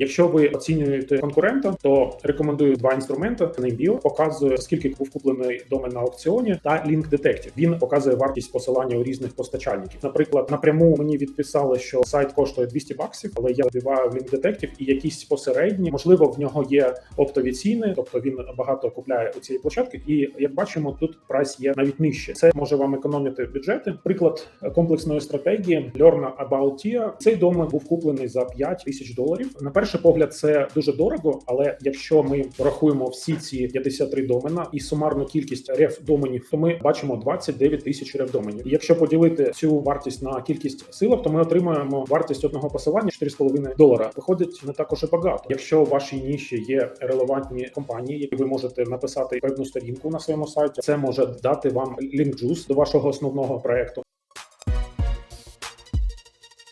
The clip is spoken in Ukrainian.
Якщо ви оцінюєте конкурента, то рекомендую два інструменти. NameBio показує скільки був куплений домен на аукціоні, та Link Detective. Він показує вартість посилання у різних постачальників. Наприклад, напряму мені відписали, що сайт коштує 200 баксів, але я вбиваю в Link Detective і якісь посередні, можливо, в нього є оптові ціни, тобто він багато купляє у цієї площадки. І як бачимо, тут прайс є навіть нижче. Це може вам економити бюджети. Приклад комплексної стратегії Learn About Tia. Цей домен був куплений за 5 тисяч доларів. На перший погляд, це дуже дорого, але якщо ми порахуємо всі ці 53 домена і сумарну кількість реф доменів, то ми бачимо 29 тисяч реф доменів. Якщо поділити цю вартість на кількість силок, то ми отримаємо вартість одного посилання 4,5 долара. Виходить не також і багато. Якщо в вашій ніші є релевантні компанії, які ви можете написати певну сторінку на своєму сайті, це може дати вам лінк джус до вашого основного проекту.